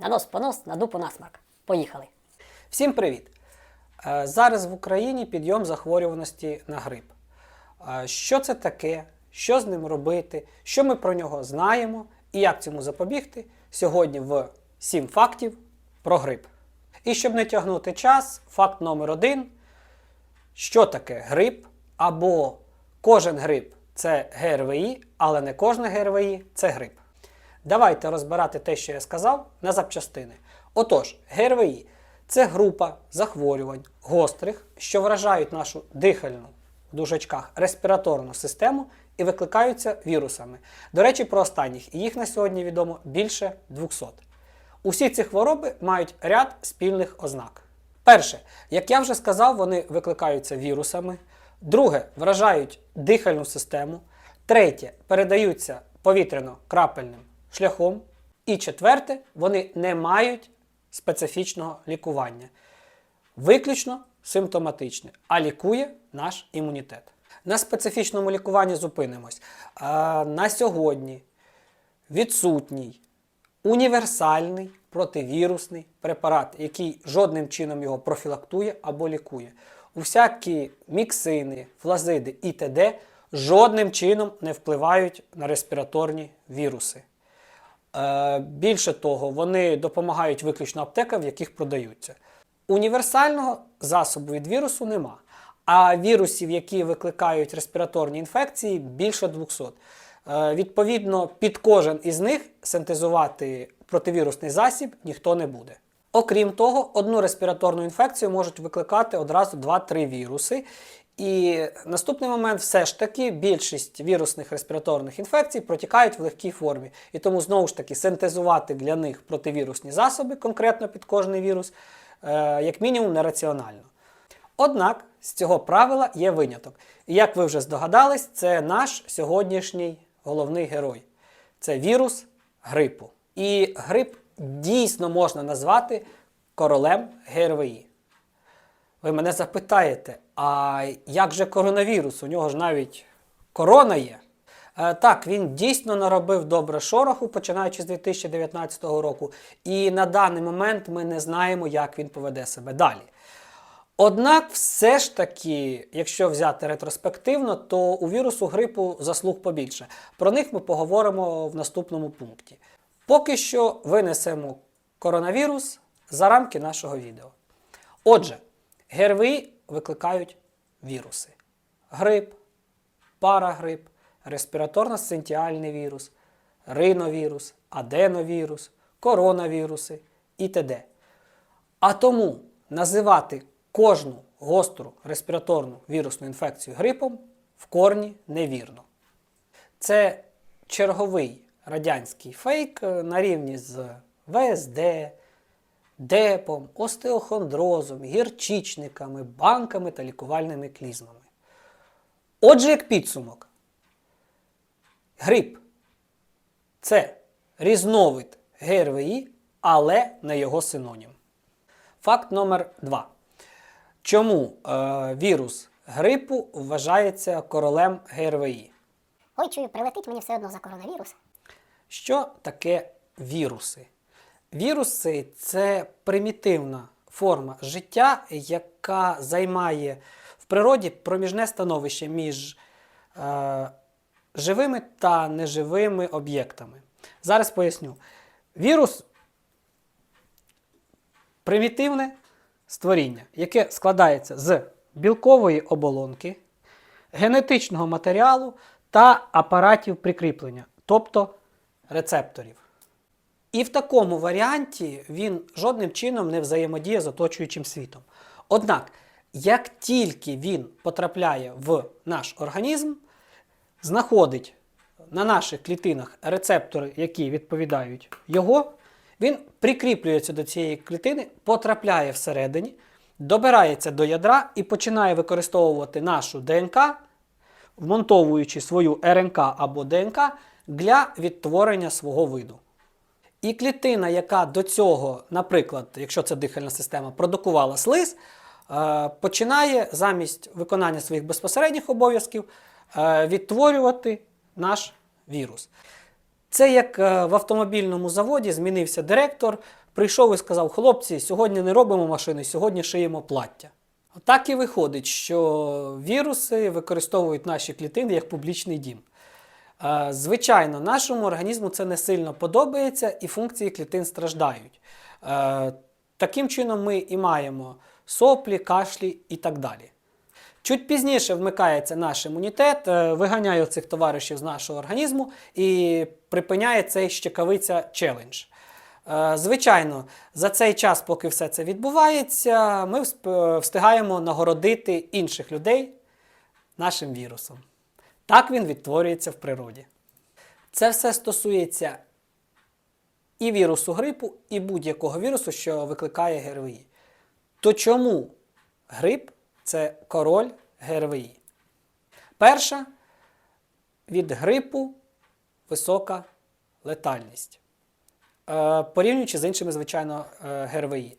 На нос понос, на дупу насморк. Поїхали. Всім привіт! Е, Зараз в Україні підйом захворюваності на грип. Е, Що це таке? Що з ним робити? Що ми про нього знаємо і як цьому запобігти? Сьогодні в 7 фактів про грип. І щоб не тягнути час, факт номер один. Що таке грип? Або кожен грип це ГРВІ, але не кожне ГРВІ це грип. Давайте розбирати те, що я сказав, на запчастини. Отож, ГРВІ це група захворювань гострих, що вражають нашу дихальну в дужечках респіраторну систему і викликаються вірусами. До речі, про останніх, їх на сьогодні відомо більше 200. Усі ці хвороби мають ряд спільних ознак. Перше, як я вже сказав, вони викликаються вірусами. Друге, вражають дихальну систему. Третє, передаються повітряно-крапельним шляхом. І четверте, вони не мають специфічного лікування. Виключно симптоматичне, а лікує наш імунітет. На специфічному лікуванні зупинимось. А, на сьогодні відсутній універсальний противірусний препарат, який жодним чином його профілактує або лікує. Усякі міксини, флазиди і т.д. жодним чином не впливають на респіраторні віруси. Е, більше того, вони допомагають виключно аптекам, в яких продаються. Універсального засобу від вірусу нема. А вірусів, які викликають респіраторні інфекції, більше 200. Е, Відповідно, під кожен із них синтезувати противірусний засіб ніхто не буде. Окрім того, одну респіраторну інфекцію можуть викликати одразу 2-3 віруси. І наступний момент все ж таки більшість вірусних респіраторних інфекцій протікають в легкій формі. І тому знову ж таки синтезувати для них противірусні засоби конкретно під кожний вірус, е, як мінімум, нераціонально. Однак з цього правила є виняток. І як ви вже здогадались, це наш сьогоднішній головний герой. Це вірус грипу. І грип дійсно можна назвати королем ГРВІ. Ви мене запитаєте, а як же коронавірус? У нього ж навіть корона є. Е, Так, він дійсно наробив добре шороху, починаючи з 2019 року, і на даний момент ми не знаємо, як він поведе себе далі. Однак, все ж таки, якщо взяти ретроспективно, то у вірусу грипу заслуг побільше. Про них ми поговоримо в наступному пункті. Поки що винесемо коронавірус за рамки нашого відео. Отже, ГРВІ викликають віруси: грип, парагрип, респіраторно-синтіальний вірус, риновірус, аденовірус, коронавіруси і т.д. А тому називати кожну гостру респіраторну вірусну інфекцію грипом в корні невірно. Це черговий радянський фейк е, на рівні з ВСД, депом, остеохондрозом, гірчичниками, банками та лікувальними клізмами. Отже, як підсумок, грип це різновид ГРВІ, але не його синонім. Факт номер два. Чому е, вірус грипу вважається королем ГРВІ? Ой, чую, прилетить мені все одно за коронавірус. Що таке віруси? Віруси це примітивна форма життя, яка займає в природі проміжне становище між е, живими та неживими об'єктами. Зараз поясню. Вірус примітивне створіння, яке складається з білкової оболонки, генетичного матеріалу та апаратів прикріплення, тобто рецепторів. І в такому варіанті він жодним чином не взаємодіє з оточуючим світом. Однак, як тільки він потрапляє в наш організм, знаходить на наших клітинах рецептори, які відповідають його, він прикріплюється до цієї клітини, потрапляє всередині, добирається до ядра і починає використовувати нашу ДНК, вмонтовуючи свою РНК або ДНК для відтворення свого виду. І клітина, яка до цього, наприклад, якщо це дихальна система, продукувала слиз, е, починає замість виконання своїх безпосередніх обов'язків е, відтворювати наш вірус. Це як е, в автомобільному заводі змінився директор, прийшов і сказав: хлопці, сьогодні не робимо машини, сьогодні шиємо плаття. Так і виходить, що віруси використовують наші клітини як публічний дім. Е, Звичайно, нашому організму це не сильно подобається, і функції клітин страждають. Е, Таким чином, ми і маємо соплі, кашлі і так далі. Чуть пізніше вмикається наш імунітет, е, виганяє цих товаришів з нашого організму і припиняє цей щекавиця челендж. Звичайно, за цей час, поки все це відбувається, ми встигаємо нагородити інших людей нашим вірусом. Так він відтворюється в природі. Це все стосується і вірусу грипу, і будь-якого вірусу, що викликає ГРВІ. То чому грип це король ГРВІ? Перша від грипу висока летальність. Е, порівнюючи з іншими, звичайно, е, ГРВІ.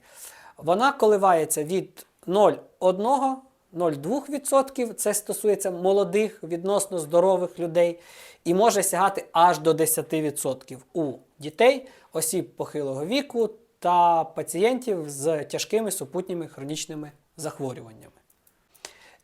Вона коливається від 0,1 0,2%, це стосується молодих, відносно здорових людей, і може сягати аж до 10% у дітей, осіб похилого віку та пацієнтів з тяжкими супутніми хронічними захворюваннями.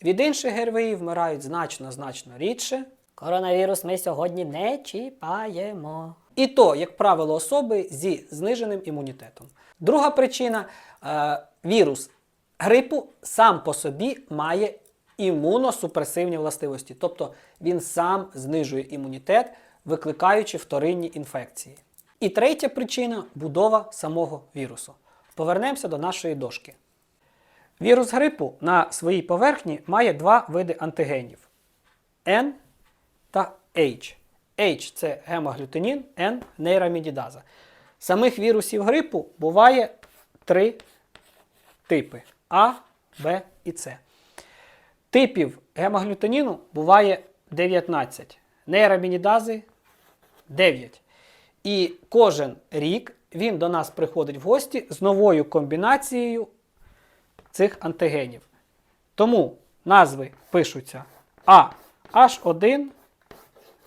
Від інших ГРВІ вмирають значно-значно рідше. Коронавірус ми сьогодні не чіпаємо. І то, як правило, особи зі зниженим імунітетом. Друга причина е, вірус грипу сам по собі має імуносупресивні властивості, тобто він сам знижує імунітет, викликаючи вторинні інфекції. І третя причина будова самого вірусу. Повернемося до нашої дошки. Вірус грипу на своїй поверхні має два види антигенів N та H. H це гемоглютинін, N нейрамідідаза. Самих вірусів грипу буває три типи А, Б і С. Типів гемоглютиніну буває 19, нейрамінідази 9. І кожен рік він до нас приходить в гості з новою комбінацією цих антигенів. Тому назви пишуться А H1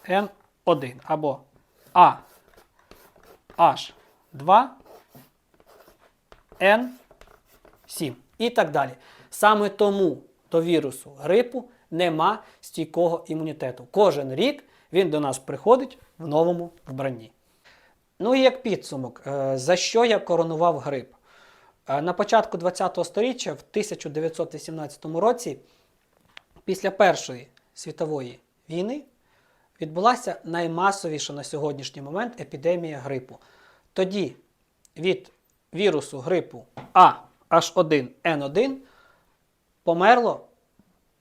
N1 або А H2 N7 і так далі. Саме тому до вірусу грипу нема стійкого імунітету. Кожен рік він до нас приходить в новому вбранні. Ну і як підсумок, е, за що я коронував грип? Е, На початку ХХ століття, в 1918 році, після Першої світової війни, відбулася наймасовіша на сьогоднішній момент епідемія грипу. Тоді від вірусу грипу А H1N1 померло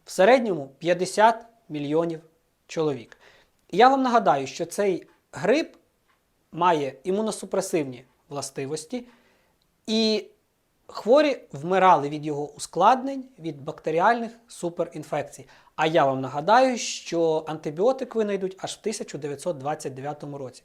в середньому 50 мільйонів чоловік. І я вам нагадаю, що цей грип має імуносупресивні властивості, і хворі вмирали від його ускладнень, від бактеріальних суперінфекцій. А я вам нагадаю, що антибіотик винайдуть аж в 1929 році.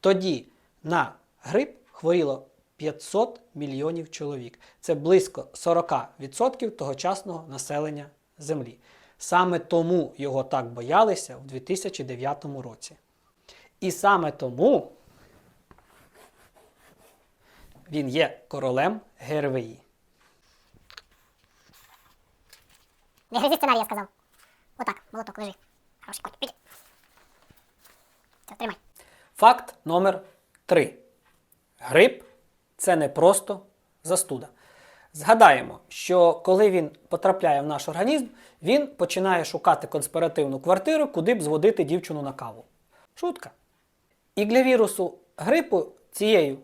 Тоді на грип хворіло 500 мільйонів чоловік. Це близько 40% тогочасного населення Землі. Саме тому його так боялися в 2009 році. І саме тому він є королем ГРВІ. Не гризі сценарій, я сказав. Отак, молоток, лежи. Хороший котик, піди. Все, тримай. Факт номер 3. Грип це не просто застуда. Згадаємо, що коли він потрапляє в наш організм, він починає шукати конспіративну квартиру, куди б зводити дівчину на каву. Шутка. І для вірусу грипу цією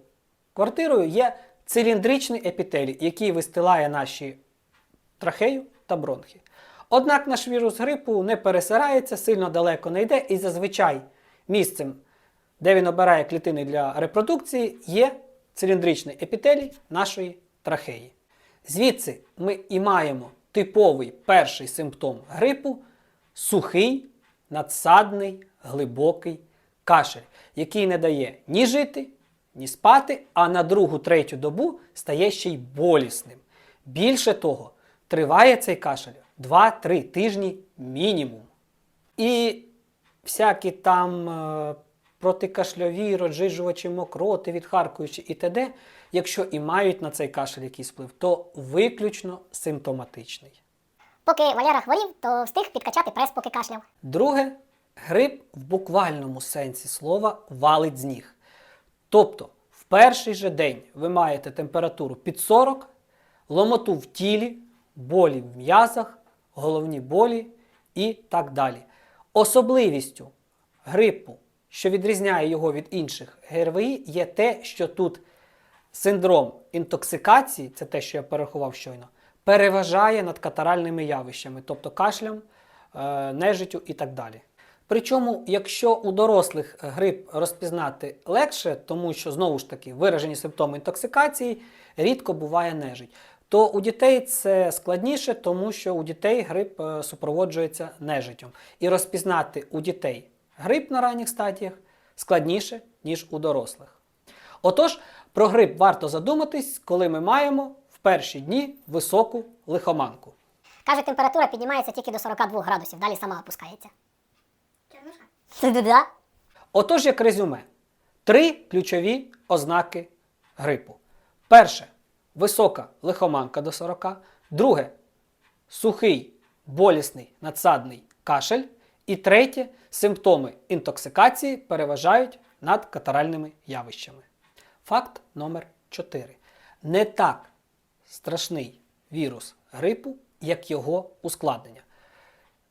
квартирою є циліндричний епітелій, який вистилає наші трахею та бронхи. Однак наш вірус грипу не пересирається, сильно далеко не йде, і зазвичай місцем, де він обирає клітини для репродукції, є циліндричний епітелій нашої трахеї. Звідси ми і маємо типовий перший симптом грипу сухий, надсадний, глибокий кашель, який не дає ні жити, ні спати, а на другу-третю добу стає ще й болісним. Більше того, триває цей кашель 2-3 тижні мінімум. І всякі там е, протикашльові, розжижувачі мокроти, відхаркуючі і т.д., якщо і мають на цей кашель якийсь вплив, то виключно симптоматичний. Поки Валера хворів, то встиг підкачати прес, поки кашляв. Друге, грип в буквальному сенсі слова валить з ніг. Тобто, в перший же день ви маєте температуру під 40, ломоту в тілі, болі в м'язах, головні болі і так далі. Особливістю грипу, що відрізняє його від інших ГРВІ, є те, що тут синдром інтоксикації, це те, що я перерахував щойно, переважає над катаральними явищами, тобто кашлям, е, нежиттю і так далі. Причому, якщо у дорослих грип розпізнати легше, тому що знову ж таки виражені симптоми інтоксикації, рідко буває нежить. То у дітей це складніше, тому що у дітей грип е, супроводжується нежиттям. І розпізнати у дітей грип на ранніх стадіях складніше, ніж у дорослих. Отож, про грип варто задуматись, коли ми маємо в перші дні високу лихоманку. Каже, температура піднімається тільки до 42 градусів, далі сама опускається. Да? Отож, як резюме, три ключові ознаки грипу. Перше висока лихоманка до 40. Друге сухий, болісний, надсадний кашель. І третє симптоми інтоксикації переважають над катаральними явищами. Факт номер 4. Не так страшний вірус грипу, як його ускладнення.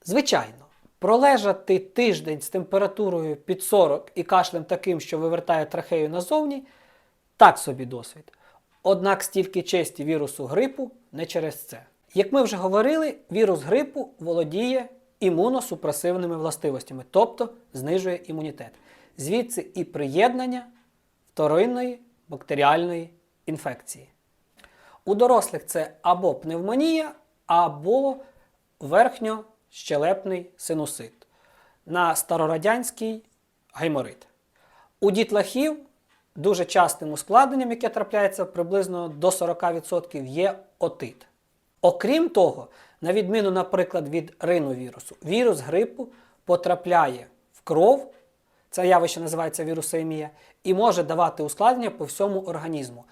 Звичайно, пролежати тиждень з температурою під 40 і кашлем таким, що вивертає трахею назовні, так собі досвід. Однак стільки честі вірусу грипу не через це. Як ми вже говорили, вірус грипу володіє імуносупресивними властивостями, тобто знижує імунітет. Звідси і приєднання вторинної бактеріальної інфекції. У дорослих це або пневмонія, або верхньощелепний синусит. На старорадянський гайморит. У дітлахів дуже частим ускладненням, яке трапляється приблизно до 40%, є отит. Окрім того, на відміну, наприклад, від риновірусу, вірус грипу потрапляє в кров, це явище називається вірусемія, і може давати ускладнення по всьому організму.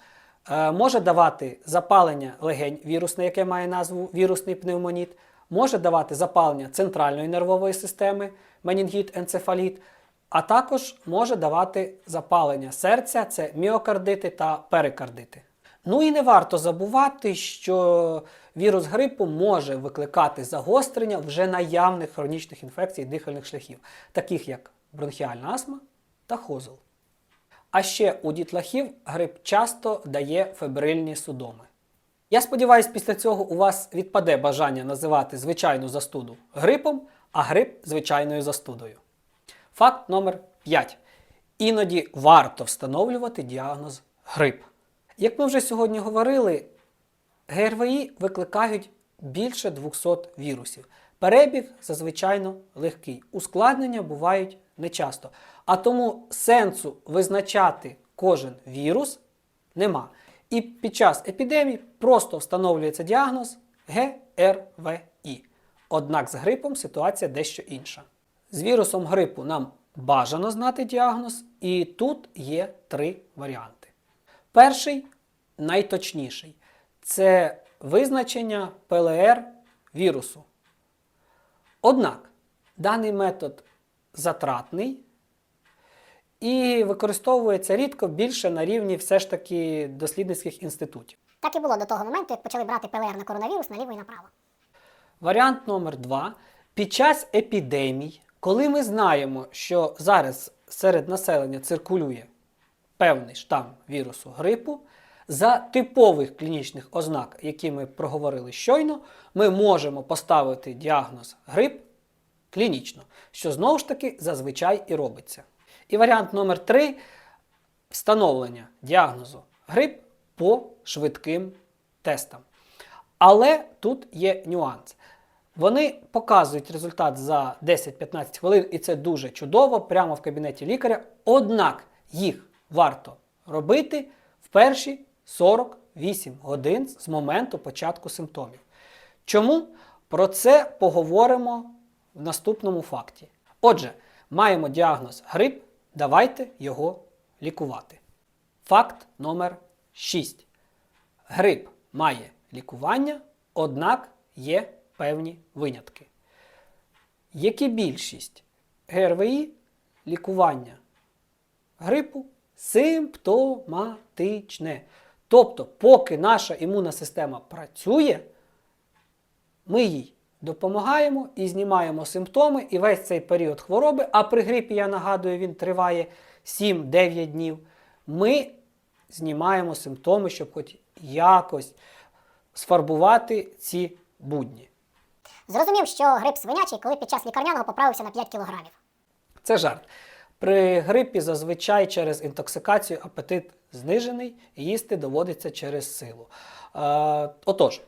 Е, може давати запалення легень вірусне, яке має назву вірусний пневмоніт, може давати запалення центральної нервової системи, менінгіт, енцефаліт, а також може давати запалення серця, це міокардити та перикардити. Ну і не варто забувати, що вірус грипу може викликати загострення вже наявних хронічних інфекцій дихальних шляхів, таких як бронхіальна астма та хозел. А ще у дітлахів грип часто дає фебрильні судоми. Я сподіваюся, після цього у вас відпаде бажання називати звичайну застуду грипом, а грип звичайною застудою. Факт номер 5. Іноді варто встановлювати діагноз грип. Як ми вже сьогодні говорили, ГРВІ викликають більше 200 вірусів. Перебіг зазвичай легкий. Ускладнення бувають нечасто. А тому сенсу визначати кожен вірус нема. І під час епідемії просто встановлюється діагноз ГРВІ. Однак з грипом ситуація дещо інша. З вірусом грипу нам бажано знати діагноз, і тут є три варіанти. Перший найточніший це визначення ПЛР вірусу. Однак даний метод затратний і використовується рідко більше на рівні все ж таки дослідницьких інститутів. Так і було до того моменту, як почали брати ПЛР на коронавірус наліво і направо. Варіант номер два. Під час епідемій, коли ми знаємо, що зараз серед населення циркулює певний штам вірусу грипу, за типових клінічних ознак, які ми проговорили щойно, ми можемо поставити діагноз грип клінічно, що знову ж таки зазвичай і робиться. І варіант номер три встановлення діагнозу грип по швидким тестам. Але тут є нюанс. Вони показують результат за 10-15 хвилин, і це дуже чудово, прямо в кабінеті лікаря. Однак їх варто робити в перші 48 годин з моменту початку симптомів. Чому? Про це поговоримо в наступному факті. Отже, маємо діагноз грип, Давайте його лікувати. Факт номер 6. Грип має лікування, однак є певні винятки. Як і більшість ГРВІ, лікування грипу симптоматичне. Тобто, поки наша імунна система працює, ми їй допомагаємо і знімаємо симптоми, і весь цей період хвороби, а при грипі, я нагадую, він триває 7-9 днів. Ми знімаємо симптоми, щоб хоч якось сфарбувати ці будні. Зрозумів, що грип свинячий, коли під час лікарняного поправився на 5 кілограмів. Це жарт. При грипі зазвичай через інтоксикацію апетит знижений, і їсти доводиться через силу. Е, отож,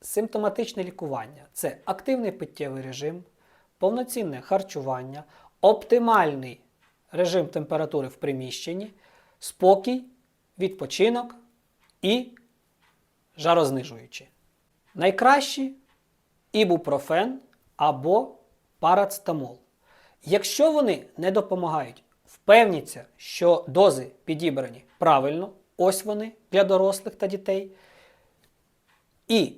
симптоматичне лікування це активний питтєвий режим, повноцінне харчування, оптимальний режим температури в приміщенні, спокій, відпочинок і жарознижуючі. Найкращі ібупрофен або парацетамол. Якщо вони не допомагають, впевніться, що дози підібрані правильно, ось вони для дорослих та дітей. І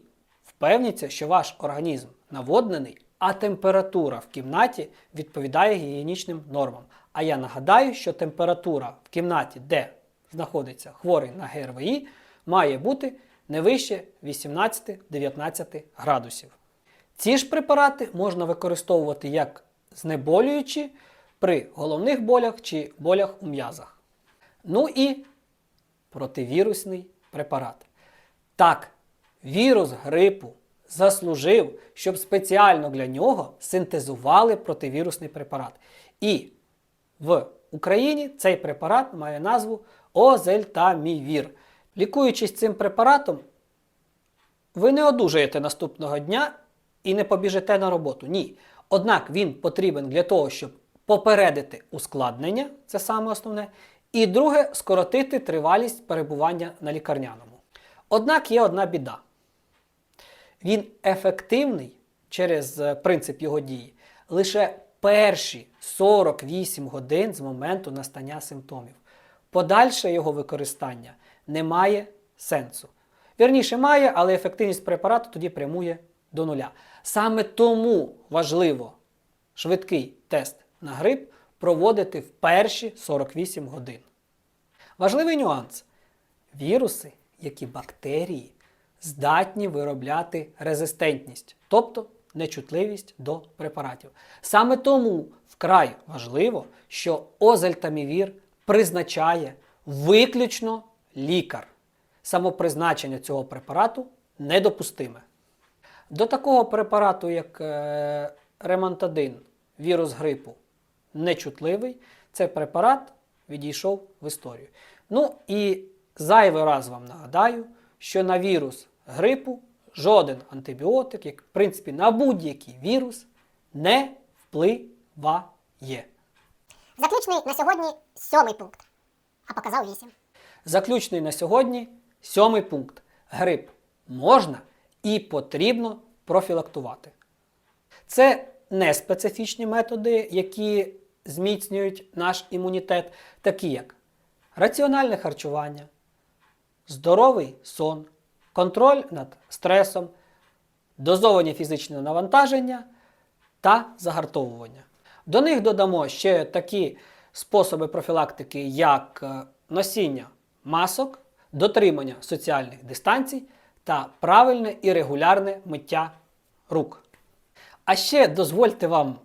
впевніться, що ваш організм наводнений, а температура в кімнаті відповідає гігієнічним нормам. А я нагадаю, що температура в кімнаті, де знаходиться хворий на ГРВІ, має бути не вище 18-19 градусів. Ці ж препарати можна використовувати як знеболюючі при головних болях чи болях у м'язах. Ну і противірусний препарат. Так, вірус грипу заслужив, щоб спеціально для нього синтезували противірусний препарат. І в Україні цей препарат має назву Озельтамівір. Лікуючись цим препаратом, ви не одужаєте наступного дня і не побіжите на роботу. Ні. Однак він потрібен для того, щоб попередити ускладнення, це саме основне, і друге скоротити тривалість перебування на лікарняному. Однак є одна біда. Він ефективний через е, принцип його дії лише перші 48 годин з моменту настання симптомів. Подальше його використання не має сенсу. Вірніше має, але ефективність препарату тоді прямує до нуля. Саме тому важливо швидкий тест на грип проводити в перші 48 годин. Важливий нюанс: віруси, як і бактерії, здатні виробляти резистентність, тобто нечутливість до препаратів. Саме тому вкрай важливо, що озельтамівір призначає виключно лікар. Самопризначення цього препарату недопустиме. До такого препарату, як е, ремонтадин, вірус грипу, нечутливий, цей препарат відійшов в історію. Ну і зайвий раз вам нагадаю, що на вірус грипу жоден антибіотик, як в принципі на будь-який вірус, не впливає. Заключний на сьогодні сьомий пункт, а показав вісім. Заключний на сьогодні сьомий пункт. Грип можна і потрібно профілактувати. Це не специфічні методи, які зміцнюють наш імунітет, такі як раціональне харчування, здоровий сон, контроль над стресом, дозовані фізичне навантаження та загартовування. До них додамо ще такі способи профілактики, як е, носіння масок, дотримання соціальних дистанцій та правильне і регулярне миття рук. А ще дозвольте вам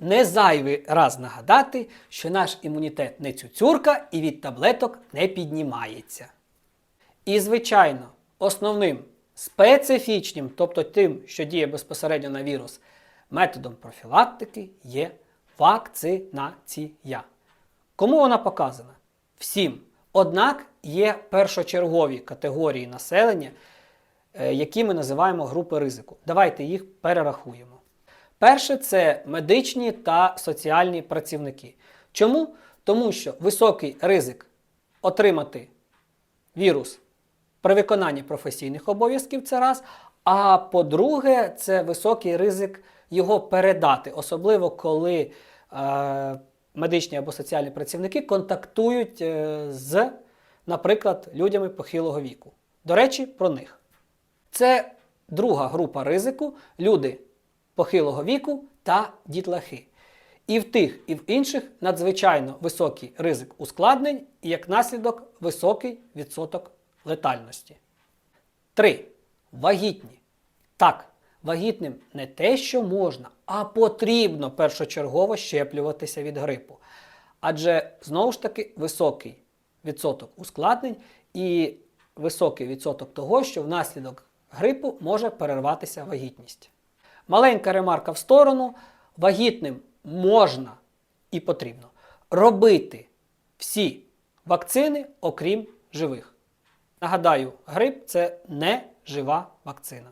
не зайвий раз нагадати, що наш імунітет не цюцюрка і від таблеток не піднімається. І, звичайно, основним специфічним, тобто тим, що діє безпосередньо на вірус, методом профілактики є вакцинація. Кому вона показана? Всім. Однак є першочергові категорії населення, е, які ми називаємо групи ризику. Давайте їх перерахуємо. Перше це медичні та соціальні працівники. Чому? Тому що високий ризик отримати вірус при виконанні професійних обов'язків це раз. А по-друге, це високий ризик його передати, особливо коли е, медичні або соціальні працівники контактують е, з, наприклад, людьми похилого віку. До речі, про них. Це друга група ризику люди похилого віку та дітлахи. І в тих, і в інших надзвичайно високий ризик ускладнень і як наслідок високий відсоток летальності. 3. Вагітні. Так, вагітним не те, що можна, а потрібно першочергово щеплюватися від грипу. Адже знову ж таки високий відсоток ускладнень і високий відсоток того, що внаслідок грипу може перерватися вагітність. Маленька ремарка в сторону: вагітним можна і потрібно робити всі вакцини, окрім живих. Нагадаю, грип це не жива вакцина.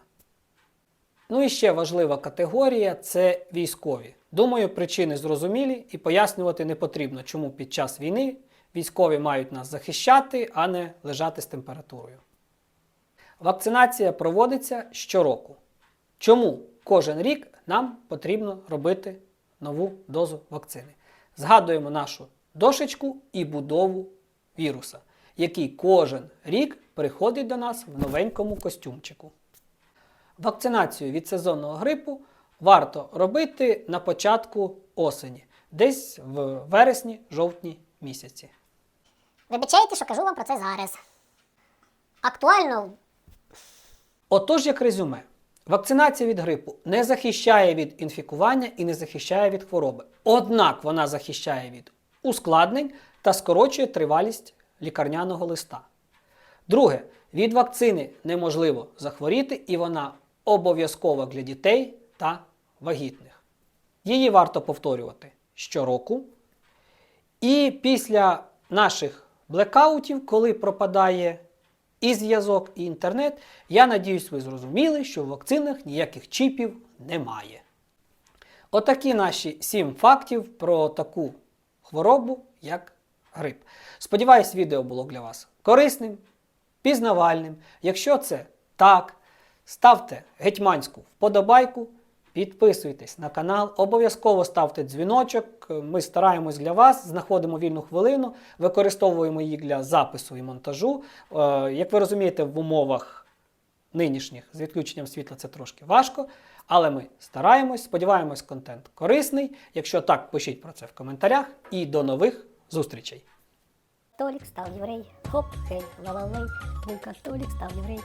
Ну і ще важлива категорія це військові. Думаю, причини зрозумілі і пояснювати не потрібно, чому під час війни військові мають нас захищати, а не лежати з температурою. Вакцинація проводиться щороку. Чому кожен рік нам потрібно робити нову дозу вакцини? Згадуємо нашу дошечку і будову віруса, який кожен рік приходить до нас в новенькому костюмчику. Вакцинацію від сезонного грипу варто робити на початку осені, десь в вересні-жовтні місяці. Вибачайте, що кажу вам про це зараз. Актуально Отож, як резюме, вакцинація від грипу не захищає від інфікування і не захищає від хвороби. Однак вона захищає від ускладнень та скорочує тривалість лікарняного листа. Друге, від вакцини неможливо захворіти, і вона обов'язкова для дітей та вагітних. Її варто повторювати щороку. І після наших блекаутів, коли пропадає і зв'язок, і інтернет, я надіюсь, ви зрозуміли, що в вакцинах ніяких чіпів немає. Отакі наші сім фактів про таку хворобу, як грип. Сподіваюсь, відео було для вас корисним, пізнавальним. Якщо це так, ставте гетьманську вподобайку, підписуйтесь на канал, обов'язково ставте дзвіночок. Ми стараємось для вас, знаходимо вільну хвилину, використовуємо її для запису і монтажу. Е, Як ви розумієте, в умовах нинішніх з відключенням світла це трошки важко, але ми стараємось, сподіваємось, контент корисний. Якщо так, пишіть про це в коментарях і до нових зустрічей! Толік став єврей, хоп, хей, ла-ла-лей, був католік, став єврей.